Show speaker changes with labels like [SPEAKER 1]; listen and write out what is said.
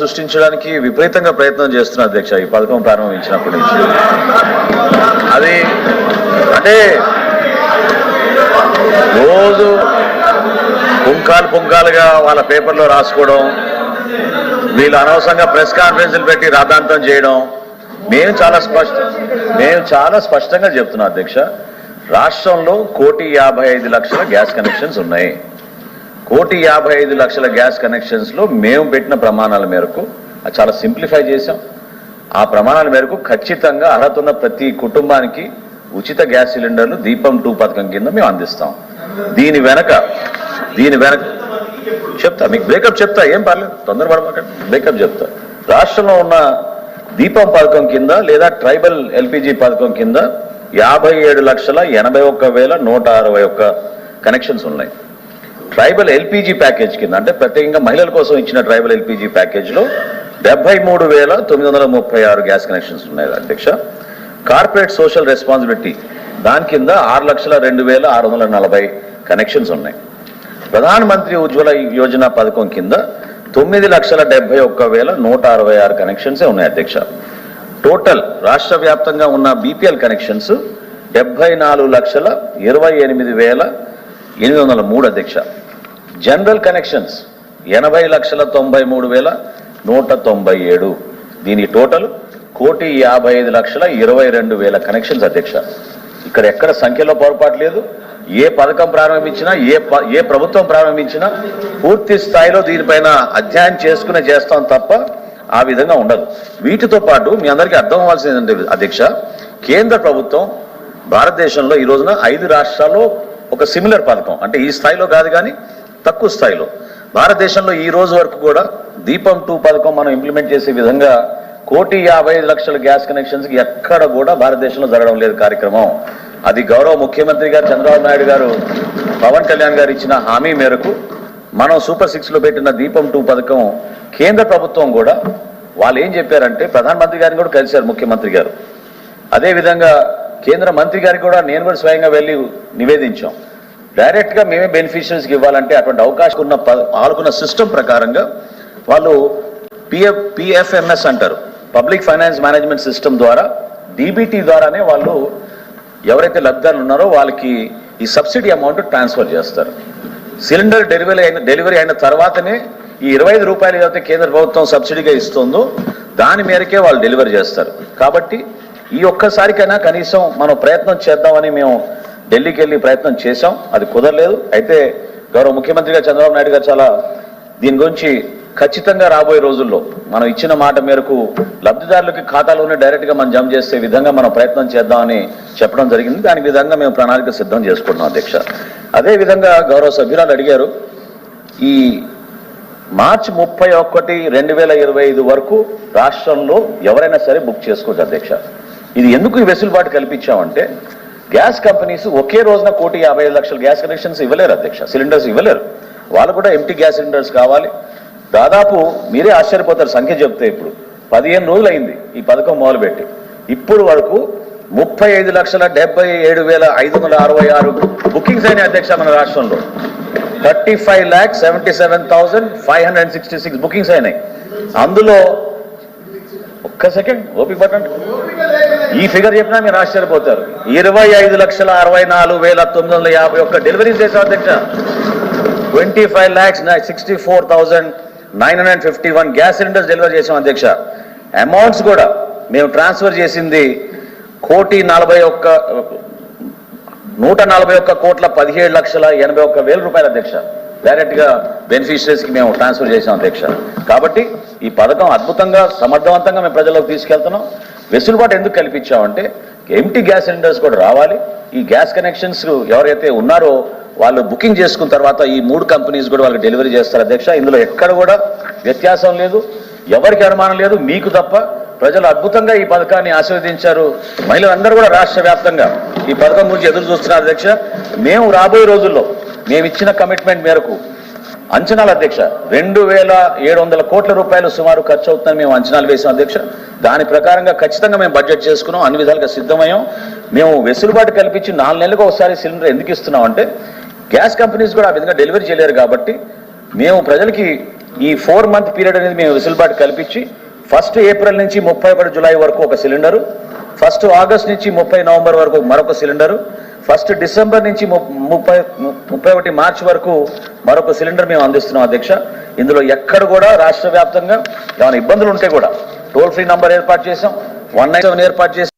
[SPEAKER 1] సృష్టించడానికి విపరీతంగా ప్రయత్నం చేస్తున్న అధ్యక్ష ఈ పథకం ప్రారంభించినప్పటి నుంచి. అది అంటే రోజు పుంకాలు పుంకాలుగా వాళ్ళ పేపర్లో రాసుకోవడం వీళ్ళు అనవసరంగా ప్రెస్ కాన్ఫరెన్స్లు పెట్టి రాద్ధాంతం చేయడం మేము చాలా స్పష్ట మేము చాలా స్పష్టంగా చెప్తున్నాం అధ్యక్ష రాష్ట్రంలో కోటి యాభై ఐదు లక్షల గ్యాస్ కనెక్షన్స్ ఉన్నాయి. కోటి యాభై ఐదు లక్షల గ్యాస్ కనెక్షన్స్లో మేము పెట్టిన ప్రమాణాల మేరకు చాలా సింప్లిఫై చేశాం. ఆ ప్రమాణాల మేరకు ఖచ్చితంగా అర్హత ఉన్న ప్రతి కుటుంబానికి ఉచిత గ్యాస్ సిలిండర్లు దీపం టూ పథకం కింద మేము అందిస్తాం. దీని వెనక దీని వెనక చెప్తా మీకు బ్రేకప్ చెప్తా ఏం పర్లేదు తొందరపడమాకండి బ్రేకప్ చెప్తా. రాష్ట్రంలో ఉన్న దీపం పథకం కింద లేదా ట్రైబల్ ఎల్పిజి పథకం కింద యాభై ఏడు లక్షల ఎనభై ఒక్క వేల నూట అరవై ఒక్క కనెక్షన్స్ ఉన్నాయి. ట్రైబల్ ఎల్పిజి ప్యాకేజ్ కింద అంటే ప్రత్యేకంగా మహిళల కోసం ఇచ్చిన ట్రైబల్ ఎల్పిజి ప్యాకేజ్లో డెబ్బై మూడు వేల తొమ్మిది వందల ముప్పై ఆరు గ్యాస్ కనెక్షన్స్ ఉన్నాయి అధ్యక్ష. కార్పొరేట్ సోషల్ రెస్పాన్సిబిలిటీ దాని కింద ఆరు లక్షల రెండు వేల ఆరు వందల నలభై కనెక్షన్స్ ఉన్నాయి. ప్రధాన మంత్రి ఉజ్వల యోజన పథకం కింద తొమ్మిది లక్షల డెబ్బై ఒక్క వేల నూట అరవై ఆరు కనెక్షన్సే ఉన్నాయి అధ్యక్ష. టోటల్ రాష్ట్ర వ్యాప్తంగా ఉన్న బీపీఎల్ కనెక్షన్స్ డెబ్బై నాలుగు లక్షల ఇరవై ఎనిమిది వేల ఎనిమిది వందల మూడు అధ్యక్ష. జనరల్ కనెక్షన్స్ ఎనభై లక్షల తొంభై మూడు వేల నూట తొంభై ఏడు. దీని టోటల్ కోటి యాభై ఐదు లక్షల ఇరవై రెండు వేల కనెక్షన్స్ అధ్యక్ష. ఇక్కడ ఎక్కడ సంఖ్యలో పొరపాటు లేదు. ఏ పథకం ప్రారంభించినా ఏ ప- ఏ ప్రభుత్వం ప్రారంభించినా పూర్తి స్థాయిలో దీనిపైన అధ్యయనం చేసుకునే చేస్తాం తప్ప ఆ విధంగా ఉండదు. వీటితో పాటు మీ అందరికీ అర్థం అవ్వాల్సింది ఏంటంటే అధ్యక్ష కేంద్ర ప్రభుత్వం భారతదేశంలో ఈ రోజున ఐదు రాష్ట్రాల్లో ఒక సిమిలర్ పథకం. అంటే ఈ స్థాయిలో కాదు కానీ తక్కువ స్థాయిలో. భారతదేశంలో ఈ రోజు వరకు కూడా దీపం టూ పథకం మనం ఇంప్లిమెంట్ చేసే విధంగా కోటి యాభై లక్షల గ్యాస్ కనెక్షన్స్కి ఎక్కడ కూడా భారతదేశంలో జరగడం లేదు కార్యక్రమం. అది గౌరవ ముఖ్యమంత్రి గారు చంద్రబాబు నాయుడు గారు పవన్ కళ్యాణ్ గారు ఇచ్చిన హామీ మేరకు మనం సూపర్ సిక్స్లో పెట్టిన దీపం టూ పథకం కేంద్ర ప్రభుత్వం కూడా వాళ్ళు ఏం చెప్పారంటే ప్రధానమంత్రి గారిని కూడా కలిశారు ముఖ్యమంత్రి గారు. అదే విధంగా కేంద్ర మంత్రి గారికి కూడా నేను కూడా స్వయంగా వెళ్ళి నివేదించాం. డైరెక్ట్గా మేమే బెనిఫిషియరీస్కి ఇవ్వాలంటే అటువంటి అవకాశం ఉన్న పాల్గొన్న సిస్టమ్ ప్రకారంగా వాళ్ళు పిఎఫ్ పిఎఫ్ఎంఎస్ అంటారు. పబ్లిక్ ఫైనాన్స్ మేనేజ్మెంట్ సిస్టమ్ ద్వారా డీబీటీ ద్వారానే వాళ్ళు ఎవరైతే లబ్ధాలు ఉన్నారో వాళ్ళకి ఈ సబ్సిడీ అమౌంట్ ట్రాన్స్ఫర్ చేస్తారు. సిలిండర్ డెలివరీ అయిన డెలివరీ అయిన తర్వాతనే ఈ ఇరవై ఐదు రూపాయలు ఏదైతే కేంద్ర ప్రభుత్వం సబ్సిడీగా ఇస్తుందో దాని మేరకే వాళ్ళు డెలివరీ చేస్తారు. కాబట్టి ఈ ఒక్కసారికైనా కనీసం మనం ప్రయత్నం చేద్దామని మేము ఢిల్లీకి వెళ్ళి ప్రయత్నం చేశాం. అది కుదరలేదు. అయితే గౌరవ ముఖ్యమంత్రిగా చంద్రబాబు నాయుడు గారు చాలా దీని గురించి ఖచ్చితంగా రాబోయే రోజుల్లో మనం ఇచ్చిన మాట మేరకు లబ్ధిదారులకి ఖాతాలోనే డైరెక్ట్గా మనం జమ చేసే విధంగా మనం ప్రయత్నం చేద్దామని చెప్పడం జరిగింది. దాని విధంగా మేము ప్రణాళిక సిద్ధం చేసుకుంటున్నాం అధ్యక్ష. అదే విధంగా గౌరవ సభ్యురాలు అడిగారు ఈ మార్చి ముప్పై ఒకటి రెండు వేల ఇరవై ఐదు వరకు రాష్ట్రంలో ఎవరైనా సరే బుక్ చేసుకోవచ్చు అధ్యక్ష. ఇది ఎందుకు ఈ వెసులుబాటు కల్పించామంటే గ్యాస్ కంపెనీస్ ఒకే రోజున కోటి యాభై ఐదు లక్షల గ్యాస్ కనెక్షన్స్ ఇవ్వలేరు అధ్యక్ష సిలిండర్స్ ఇవ్వలేరు. వాళ్ళు కూడా ఎంటీ గ్యాస్ సిలిండర్స్ కావాలి. దాదాపు మీరే ఆశ్చర్యపోతారు సంఖ్య చెప్తే ఇప్పుడు. పదిహేను రోజులు అయింది ఈ పథకం మొదలుపెట్టి. ఇప్పుడు వరకు ముప్పై ఐదు లక్షల డెబ్బై ఏడు వేల ఐదు వందల అరవై ఆరు బుకింగ్స్ అయినాయి అధ్యక్ష మన రాష్ట్రంలో. Thirty five lakh seventy seven thousand five hundred sixty six bookings అయినాయి. అందులో ఒక్క సెకండ్ ఓపిక పట్టండి. ఈ ఫిగర్ చెప్పినా మీరు ఆశ్చర్యపోతారు. ఇరవై ఐదు లక్షల అరవై నాలుగు వేల తొమ్మిది వందల యాభై ఒక్క డెలివరీ చేశాం అధ్యక్ష. Twenty five lakhs sixty four thousand nine hundred fifty one gas cylinders delivery చేసాం అధ్యక్ష. అమౌంట్స్ కూడా మేము ట్రాన్స్ఫర్ చేసింది కోటి నలభై ఒక్క నూట నలభై ఒక్క కోట్ల పదిహేడు లక్షల ఎనభై ఒక్క వేల రూపాయల అధ్యక్ష. డైరెక్ట్గా బెనిఫిషరీస్కి మేము ట్రాన్స్ఫర్ చేసాం అధ్యక్ష. కాబట్టి ఈ పథకం అద్భుతంగా సమర్థవంతంగా మేము ప్రజలకు తీసుకెళ్తున్నాం. వెసులుబాటు ఎందుకు కల్పించామంటే ఎంటీ గ్యాస్ సిలిండర్స్ కూడా రావాలి. ఈ గ్యాస్ కనెక్షన్స్ ఎవరైతే ఉన్నారో వాళ్ళు బుకింగ్ చేసుకున్న తర్వాత ఈ మూడు కంపెనీస్ కూడా వాళ్ళకి డెలివరీ చేస్తారు అధ్యక్ష. ఇందులో ఎక్కడ కూడా వ్యత్యాసం లేదు. ఎవరికి అనుమానం లేదు మీకు తప్ప. ప్రజలు అద్భుతంగా ఈ పథకాన్ని ఆశీర్వదించారు. మహిళలందరూ కూడా రాష్ట్ర వ్యాప్తంగా ఈ పథకం గురించి ఎదురు చూస్తున్నారు అధ్యక్ష. మేము రాబోయే రోజుల్లో మేము ఇచ్చిన కమిట్మెంట్ మేరకు అంచనాలు అధ్యక్ష రెండు వేల ఏడు వందల కోట్ల రూపాయలు సుమారు ఖర్చు అవుతుందని మేము అంచనాలు వేసాం అధ్యక్ష. దాని ప్రకారంగా ఖచ్చితంగా మేము బడ్జెట్ చేసుకున్నాం అన్ని విధాలుగా సిద్ధమయ్యాం. మేము వెసులుబాటు కల్పించి నాలుగు నెలలకు ఒకసారి సిలిండర్ ఎందుకు ఇస్తున్నాం అంటే గ్యాస్ కంపెనీస్ కూడా ఆ విధంగా డెలివరీ చేయలేరు కాబట్టి మేము ప్రజలకి ఈ ఫోర్ మంత్ పీరియడ్ అనేది మేము వెసులుబాటు కల్పించి ఫస్ట్ ఏప్రిల్ నుంచి ముప్పై ఒకటి జులై వరకు ఒక సిలిండరు ఫస్ట్ ఆగస్ట్ నుంచి ముప్పై నవంబర్ వరకు మరొక సిలిండరు ఫస్ట్ డిసెంబర్ నుంచి ము- ముప్పై ముప్పై ఒకటి మార్చి వరకు మరొక సిలిండర్ మేము అందిస్తున్నాం అధ్యక్ష. ఇందులో ఎక్కడ కూడా రాష్ట్ర వ్యాప్తంగా ఏమైనా ఇబ్బందులు ఉంటే కూడా టోల్ ఫ్రీ నంబర్ ఏర్పాటు చేసాం వన్ నైన్ సెవెన్ ఏర్పాటు చేసాం